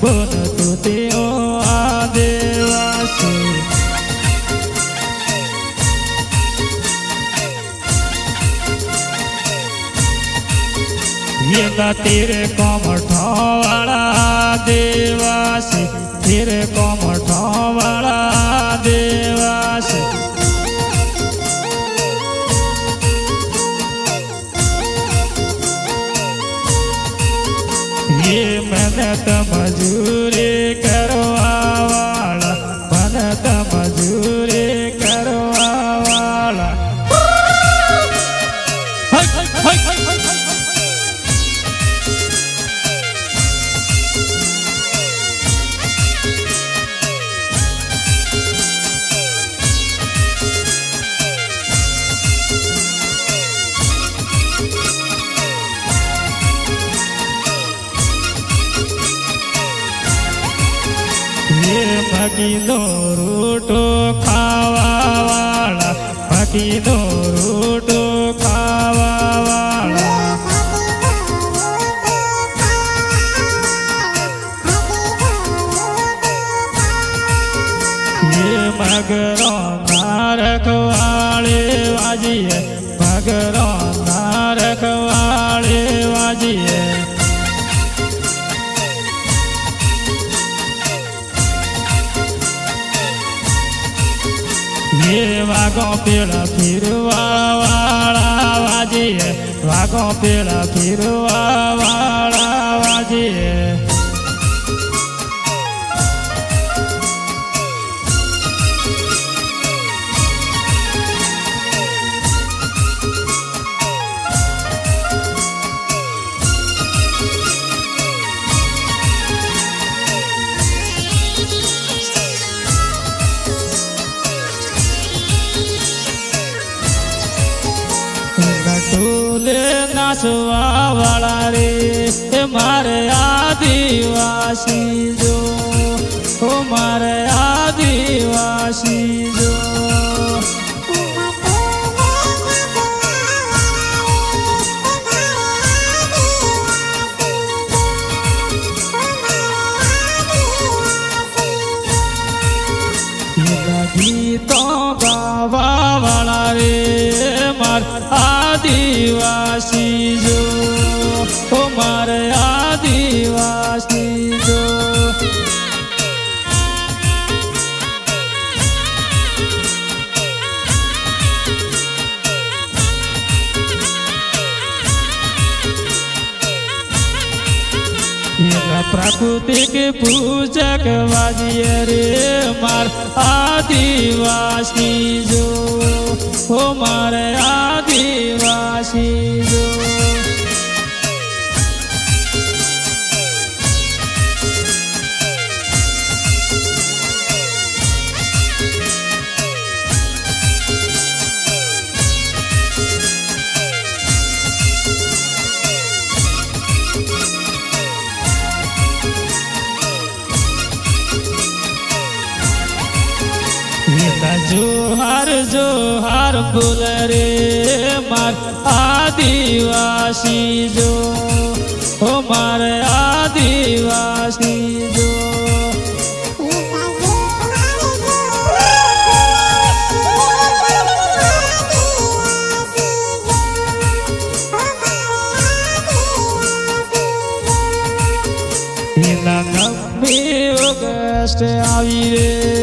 બનતું તેઓ આદિવાસી એના તેરે કોમઠવાળા દેવાસી તેરે કોમઠવાળા દેવાસી એ મહેનત મજૂરી એ મગીનો રોટો ખાવા વાળા મગીનો રૂટો ખાવા વાળા મગરો નારખવાળે વાજીએ મગરો એ વાગો પેલા ફીરવા વાળા વાજીએ. વાગો પેલા ફીરવા વાળા નાચવા વાળા રે મારે આદિવાસી જો. ઓ મારે આદિવાસી જો. ગીતો ગાવા વાળા રે એના પ્રાકૃતિક પૂજક વાજીએ રે માર આદિવાસી જો ઓ મારે જોહાર જોહાર બોલ રે માર આદિવાસી જો. હો માર આદિવાસી જો. આવી રે.